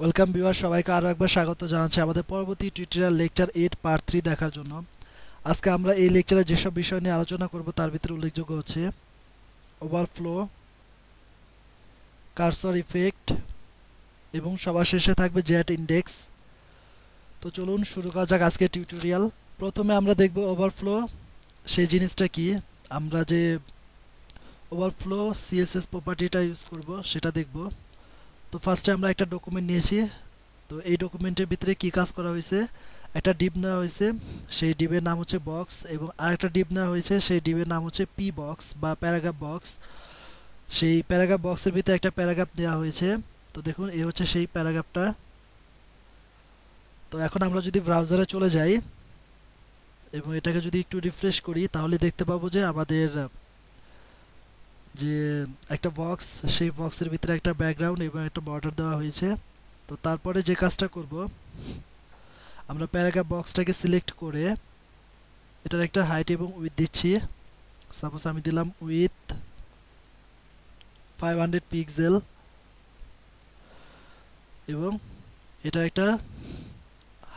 Welcome viewer সবাইকে আরও একবার স্বাগত জানাচ্ছি আমাদের পরবর্তী tutorial lecture eight part three দেখার জন্য। আজকে আমরা এই লেকচারে যেসব বিষয় নিয়ে আলোচনা করব, তার ভিতরে উল্লেখযোগ্য হচ্ছে ওভারফ্লো কার্সর ইফেক্ট এবং সবার শেষে থাকবে জেট ইন্ডেক্স তো চলুন শুরু করা যাক আজকে টিউটোরিয়াল প্রথমে আমরা দেখব ওভারফ্লো সেই জিনিসটা কি? আমরা যে ওভারফ্লো সিএসএস প্রপার্টিটা ইউজ করব, সেটা দেখব। তো ফার্স্টে আমরা একটা ডকুমেন্ট নিয়েছি। তো এই ডকুমেন্টের ভিতরে কি কাজ করা হয়েছে? একটা ডিপ নেওয়া হয়েছে, সেই ডিপের নাম হচ্ছে বক্স এবং আরেকটা ডিপ নেওয়া হয়েছে, সেই ডিপের নাম হচ্ছে পি বক্স বা প্যারাগ্রাফ বক্স সেই প্যারাগ্রাফ বক্সের ভিতরে একটা প্যারাগ্রাফ দেওয়া হয়েছে। তো দেখুন এ হচ্ছে সেই প্যারাগ্রাফটা তো এখন আমরা যদি ব্রাউজারে চলে যাই এবং এটাকে যদি একটু রিফ্রেশ করি, তাহলে দেখতে পাবো যে আমাদের যে একটা বক্স সেই বক্সের ভিতরে একটা ব্যাকগ্রাউন্ড এবং একটা বর্ডার দেওয়া হয়েছে। তো তারপরে যে কাজটা করব, আমরা প্যারাগ্রাফ বক্সটাকে সিলেক্ট করে এটার একটা হাইট এবং উইথ দিচ্ছি। সাপোজ আমি দিলাম উইথ ফাইভ হান্ড্রেড পিক্সেল এবং এটা একটা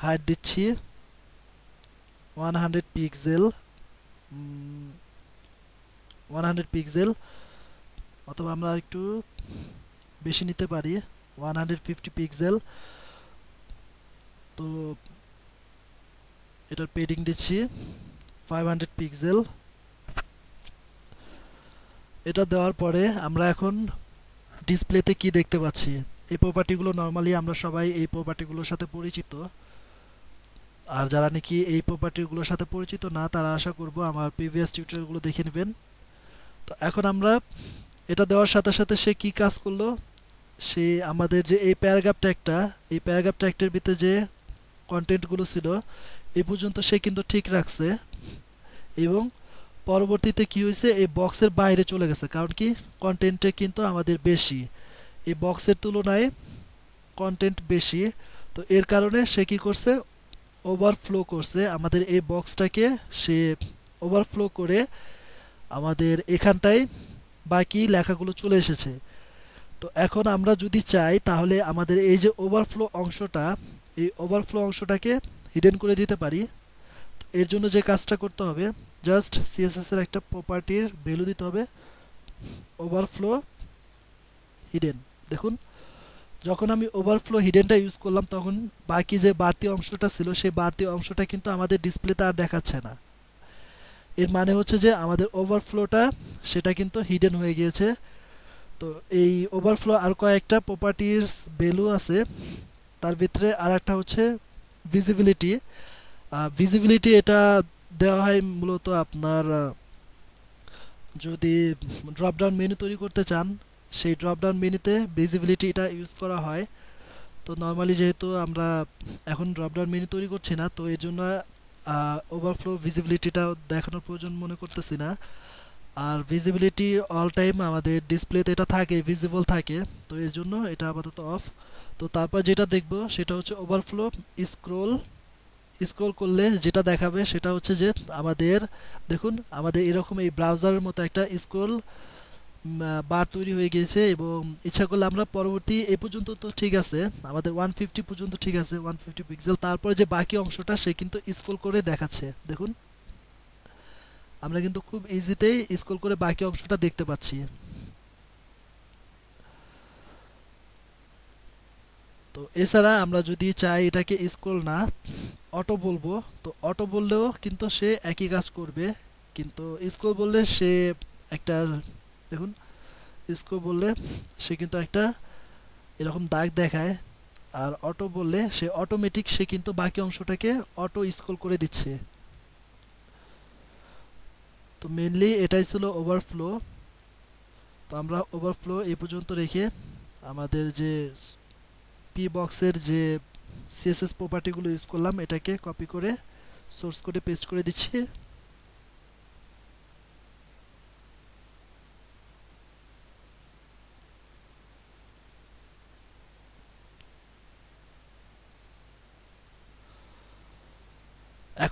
হাইট দিচ্ছি one hundred pixel one hundred pixel অথবা আমরা একটু বেশি নিতে পারি ওয়ান হান্ড্রেড ফিফটি পিক্সেল তো এটার পেডিং দিচ্ছি ফাইভ হান্ড্রেড পিক্সেল এটা দেওয়ার পরে আমরা এখন ডিসপ্লেতে কি দেখতে পাচ্ছি? এই প্রপার্টিগুলো নর্মালি আমরা সবাই এই প্রপার্টিগুলোর সাথে পরিচিত। আর যারা নাকি এই প্রপার্টিগুলোর সাথে পরিচিত না, তারা আশা করব আমার প্রিভিয়াস টিউটোরিয়ালগুলো দেখে নেবেন। তো এখন আমরা এটা দেওয়ার সাথে সাথে সে কি কাজ করল? সে আমাদের যে এই প্যারাগ্রাফ ট্যাগটা এই প্যারাগ্রাফ ট্যাগটার ভিতরে যে কন্টেন্টগুলো ছিল এই পর্যন্ত সে কিন্তু ঠিক রাখছে। এবং পরবর্তীতে কি হয়েছে? এই বক্সের বাইরে চলে গেছে। কারণ কি? কন্টেন্টে কিন্তু আমাদের বেশি। এই বক্সের তুলনায় কন্টেন্ট বেশি। তো এর কারণে সে কি করছে? ওভারফ্লো করছে। আমাদের এই বক্সটাকে সে ওভারফ্লো করে আমাদের এখানটায় বাকি লেখাগুলো চলে এসেছে। তো এখন আমরা যদি চাই, তাহলে আমাদের এই যে ওভারফ্লো অংশটা, এই ওভারফ্লো অংশটাকে হিডেন করে দিতে পারি। এর জন্য যে কাজটা করতে হবে জাস্ট সিএসএস এর একটা প্রপার্টির ভ্যালু দিতে হবে। ওভারফ্লো হিডেন দেখুন, যখন আমি ওভারফ্লো হিডেনটা ইউজ করলাম, তখন বাকি যে বাড়তি অংশটা ছিল, সেই বাড়তি অংশটা কিন্তু আমাদের ডিসপ্লেতে আর দেখাচ্ছে না। এর মানে হচ্ছে যে আমাদের ওভারফ্লোটা সেটা কিন্তু হিডেন হয়ে গিয়েছে। তো এই ওভারফ্লো আর কয়েকটা প্রপার্টিস ভ্যালু আছে। তার ভিতরে আর একটা হচ্ছে ভিজিবিলিটি ভিজিবিলিটি এটা দেওয়া হয় মূলত আপনার যদি ড্রপডাউন মেনু তৈরি করতে চান, সেই ড্রপডাউন মেনুতে ভিজিবিলিটি এটা ইউজ করা হয়। তো নর্মালি যেহেতু আমরা এখন ড্রপডাউন মেনু তৈরি করছি না, তো এই জন্য ওভারফ্লো ভিজিবিলিটিটা দেখানোর প্রয়োজন মনে করতেছি না। আর ভিজিবিলিটি অল টাইম আমাদের ডিসপ্লেতে এটা থাকে ভিজিবল থাকে, তো এর জন্য এটা আপাতত অফ তো তারপর যেটা দেখব, সেটা হচ্ছে ওভারফ্লো স্ক্রোল স্ক্রোল করলে যেটা দেখাবে সেটা হচ্ছে যে আমাদের, দেখুন, আমাদের এরকম এই ব্রাউজারের মতো একটা স্ক্রোল বার তৈরি হয়ে গিয়েছে এবং ইচ্ছা করলে আমরা পরবর্তী এ পর্যন্ত তো ঠিক আছে। আমাদের ওয়ান ফিফটি পর্যন্ত ঠিক আছে ওয়ান ফিফটি পিক্সেল তারপরে যে বাকি অংশটা, সে কিন্তু স্ক্রোল করে দেখাচ্ছে। দেখুন, আমরা কিন্তু খুব ইজিতেই স্ক্রোল করে বাকি অংশটা দেখতে পাচ্ছি। তো এছাড়া আমরা যদি চাই এটাকে স্ক্রোল না অটো বলব, তো অটো বললেও কিন্তু সে একই কাজ করবে। কিন্তু স্ক্রোল বললে সে একটা দেখুন স্ক্রোল বললে সে কিন্তু একটা এরকম দাগ দেখায়, আর অটো বললে সে অটোমেটিক সে কিন্তু বাকি অংশটাকে অটো স্ক্রোল করে দিচ্ছে। তো মেনলি এটাই ছিল ওভারফ্লো তো আমরা ওভারফ্লো এই পর্যন্ত রেখে আমাদের যে পি বক্সের যে সিএসএস প্রপার্টিগুলো ইউজ করলাম, এটাকে কপি করে সোর্স করে পেস্ট করে দিচ্ছি।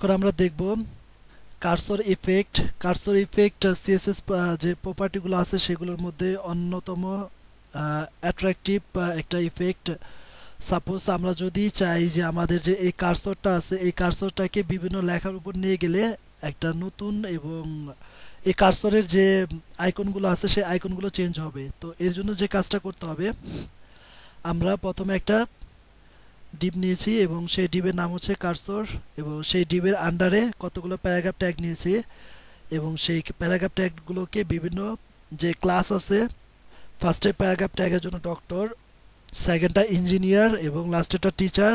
এখন আমরা দেখব cursor effect cursor effect CSS যে প্রপার্টিগুলো আছে সেগুলোর মধ্যে অন্যতম অ্যাট্রাকটিভ একটা ইফেক্ট সাপোজ আমরা যদি চাই যে আমাদের যে এই কার্সরটা আছে, এই কার্সরটাকে বিভিন্ন লেখার উপর নিয়ে গেলে একটা নতুন এবং এই কার্সরের যে আইকনগুলো আছে সেই আইকনগুলো চেঞ্জ হবে। তো এর জন্য যে কাজটা করতে হবে, আমরা প্রথমে একটা ডিপ নিয়েছি এবং সেই ডিবের নাম হচ্ছে কার্সর এবং সেই ডিবের আন্ডারে কতগুলো প্যারাগ্রাফ ট্যাগ নিয়েছি এবং সেই প্যারাগ্রাফ ট্যাগগুলোকে বিভিন্ন যে ক্লাস আছে ফার্স্টে প্যারাগ্রাফ ট্যাগের জন্য ডক্টর সেকেন্ডটা ইঞ্জিনিয়ার এবং লাস্টেরটা টিচার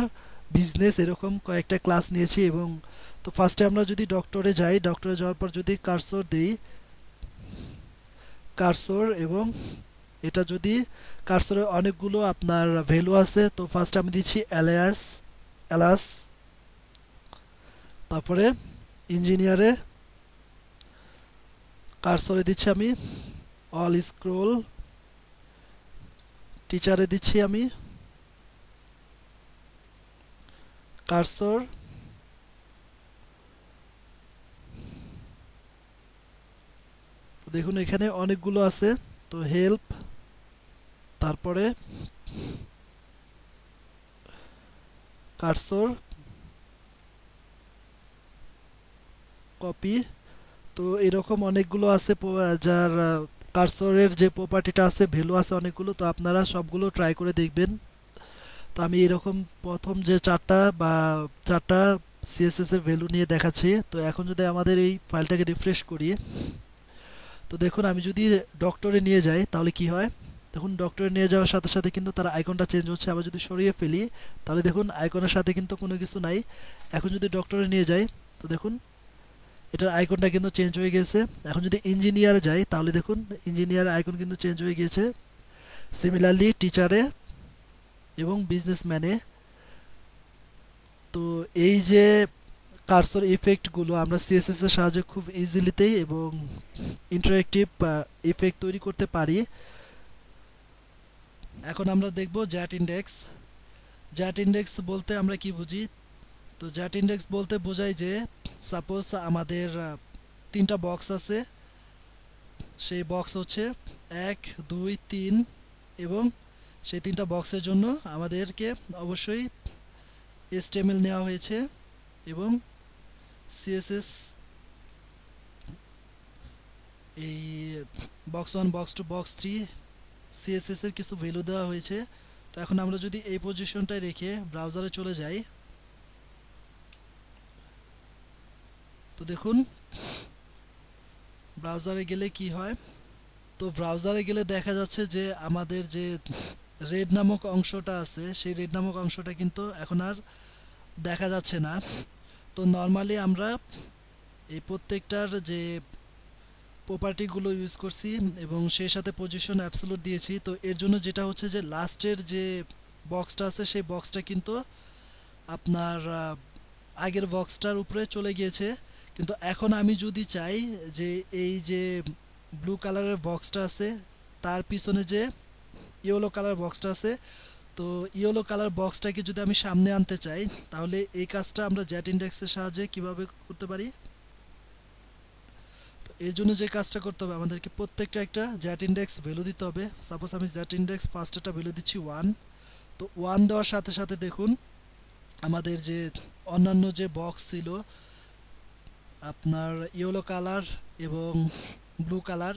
বিজনেস এরকম কয়েকটা ক্লাস নিয়েছি এবং তো ফার্স্টে আমরা যদি ডক্টরে যাই ডক্টরে যাওয়ার পর যদি কার্সর দিই, কার্সর এবং এটা যদি কার্সরে অনেকগুলো আপনার ভ্যালু আছে, তো ফার্স্ট আমি দিচ্ছি অ্যালিয়াস অ্যালাস তারপরে ইঞ্জিনিয়ারে কার্সরে দিচ্ছি আমি? অল স্ক্রোল টিচারে দিচ্ছি আমি। কার্সর দেখুন এখানে অনেকগুলো আছে, তো হেল্প তারপরে কার্সর কপি। তো এরকম অনেকগুলো আছে যার কার্সরের যে প্রপার্টিটা আছে ভ্যালু আছে অনেকগুলো, তো আপনারা সবগুলো ট্রাই করে দেখবেন। তো আমি এরকম প্রথম যে চারটা বা চারটা সিএসএস এর ভ্যালু নিয়ে দেখাচ্ছি। তো এখন যদি আমাদের এই ফাইলটাকে রিফ্রেশ করি, তো দেখুন আমি যদি ডক্টরে নিয়ে যাই, তাহলে কি হয়? দেখুন ডক্টরে নিয়ে যাওয়ার সাথে সাথে কিন্তু তার আইকনটা চেঞ্জ হচ্ছে। আবার যদি সরিয়ে ফেলি, তাহলে দেখুন আইকনের সাথে কিন্তু কোনো কিছু নাই। এখন যদি ডক্টরে নিয়ে যাই, তো দেখুন, এটার আইকনটা কিন্তু চেঞ্জ হয়ে গেছে। এখন যদি ইঞ্জিনিয়ারে যাই, তাহলে দেখুন ইঞ্জিনিয়ার আইকন কিন্তু চেঞ্জ হয়ে গিয়েছে। সিমিলারলি টিচারে এবং বিজনেসম্যানে তো এই যে কার্সর ইফেক্টগুলো আমরা সিএসএস এর সাহায্যে খুব ইজিলিতেই এবং ইন্টারেক্টিভ ইফেক্ট তৈরি করতে পারি। এখন আমরা দেখব জ্যাট ইন্ডেক্স। জ্যাট ইন্ডেক্স বলতে আমরা কি বুঝি? তো জ্যাট ইন্ডেক্স বলতে বোঝায় যে সাপোজ আমাদের তিনটা বক্স আছে। সেই বক্স হচ্ছে এক, দুই, তিন এবং সেই তিনটা বক্সের জন্য আমাদেরকে অবশ্যই এসটিএমএল নেওয়া হয়েছে এবং সিএসএস এই box one box two box three CSS এর কিছু ভ্যালু দেওয়া হয়েছে, তো এখন আমরা যদি এই পজিশনটায় রেখে ব্রাউজারে চলে যাই, তো দেখুন ব্রাউজারে গেলে কি হয়? তো ব্রাউজারে গেলে দেখা যাচ্ছে যে আমাদের যে রেড নামক অংশটা আছে, সেই রেড নামক অংশটা কিন্তু এখন আর দেখা যাচ্ছে না। তো নর্মালি আমরা এই প্রত্যেকটার যে প্রপার্টিগুলো ইউজ করছি এবং সেই সাথে পজিশন অ্যাবসোলুট দিয়েছি। তো এর জন্য যেটা হচ্ছে যে লাস্টের যে বক্সটা আছে, সেই বক্সটা কিন্তু আপনার আগের বক্সটার উপরে চলে গিয়েছে। কিন্তু এখন আমি যদি চাই যে এই যে ব্লু কালারের বক্সটা আছে, তার পিছনে যে ইয়েলো কালার বক্সটা আছে, তো ইয়েলো কালার বক্সটাকে যদি আমি সামনে আনতে চাই, তাহলে এই কাজটা আমরা জ্যাট ইন্ডেক্সের সাহায্যে কীভাবে করতে পারি? এর জন্য যে কাজটা করতে হবে, আমাদেরকে প্রত্যেকটা একটা জ্যাট ইন্ডেক্স ভ্যালু দিতে হবে। সাপোজ আমি জ্যাট ইন্ডেক্স ফার্স্টটা ভ্যালু দিচ্ছি ওয়ান তো ওয়ান দেওয়ার সাথে সাথে দেখুন, আমাদের যে অন্যান্য যে বক্স ছিল, আপনার ইয়েলো কালার এবং ব্লু কালার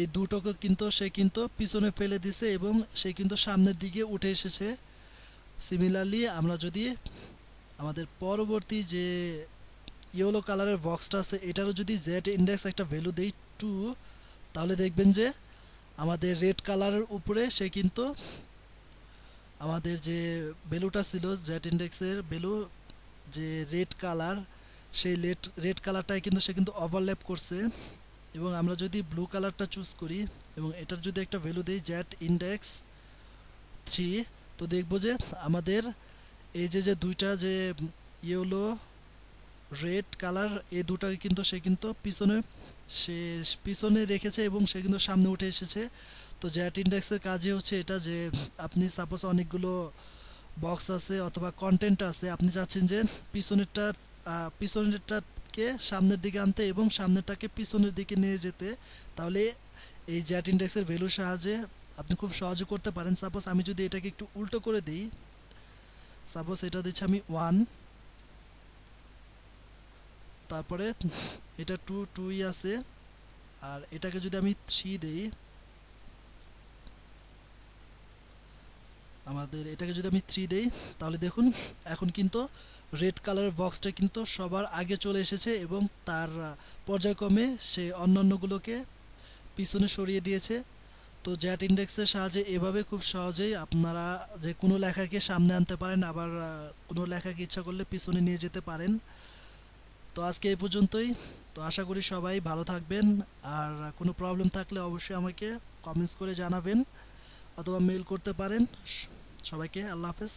এই দুটোকে কিন্তু সে কিন্তু পিছনে ফেলে দিছে এবং সে কিন্তু সামনের দিকে উঠে এসেছে। সিমিলারলি আমরা যদি আমাদের পরবর্তী যে ইয়েলো কালারের বক্সটা আছে, এটারও যদি জেড ইন্ডেক্স একটা ভ্যালু দেই টু তাহলে দেখবেন যে আমাদের রেড কালারের উপরে সে কিন্তু আমাদের যে ভ্যালুটা ছিল জেড ইন্ডেক্সের ভ্যালু যে রেড কালার সেই রেড রেড কালারটাই কিন্তু সে কিন্তু ওভারল্যাপ করছে। এবং আমরা যদি ব্লু কালারটা চুজ করি, এবং এটার যদি একটা ভ্যালু দিই জ্যাট ইন্ডেক্স থ্রি তো দেখব যে আমাদের এই যে যে দুইটা যে ইয়েলো রেড কালার এই দুটাকে কিন্তু সে কিন্তু পিছনে, সে পিছনে রেখেছে এবং সে কিন্তু সামনে উঠে এসেছে। তো জ্যাট ইন্ডেক্সের কাজই হচ্ছে এটা যে, আপনি সাপোজ অনেকগুলো বক্স আছে অথবা কন্টেন্ট আছে, আপনি চাচ্ছেন যে পিছনেরটা পিছনেরটাকে সামনের দিকে আনতে এবং সামনেরটাকে পিছনের দিকে নিয়ে যেতে। তাহলে এই জ্যাট ইন্ডেক্সের ভ্যালুর সাহায্যে আপনি খুব সহজে করতে পারেন। সাপোজ আমি যদি এটাকে একটু উল্টো করে দিই সাপোজ এটা দিচ্ছি আমি ওয়ান তারপরে এটা টু টুই আছে। আর এটাকে যদি আমি থ্রি দেই, আমাদের এটাকে যদি আমি থ্রি দেই, তাহলে দেখুন, এখন কিন্তু রেড কালারের বক্সটা কিন্তু সবার আগে চলে এসেছে এবং তার পর্যায়ক্রমে সে অন্যান্যগুলোকে পিছনে সরিয়ে দিয়েছে। তো জ্যাট ইন্ডেক্সের সাহায্যে এভাবে খুব সহজেই আপনারা যে কোনো লেখাকে সামনে আনতে পারেন, আবার কোনো লেখাকে ইচ্ছা করলে পিছনে নিয়ে যেতে পারেন। তো আজকে এই পর্যন্তই। তো আশা করি সবাই ভালো থাকবেন। আর কোনো প্রবলেম থাকলে অবশ্যই আমাকে কমেন্টস করে জানাবেন অথবা মেল করতে পারেন। সবাইকে আল্লাহ হাফেজ।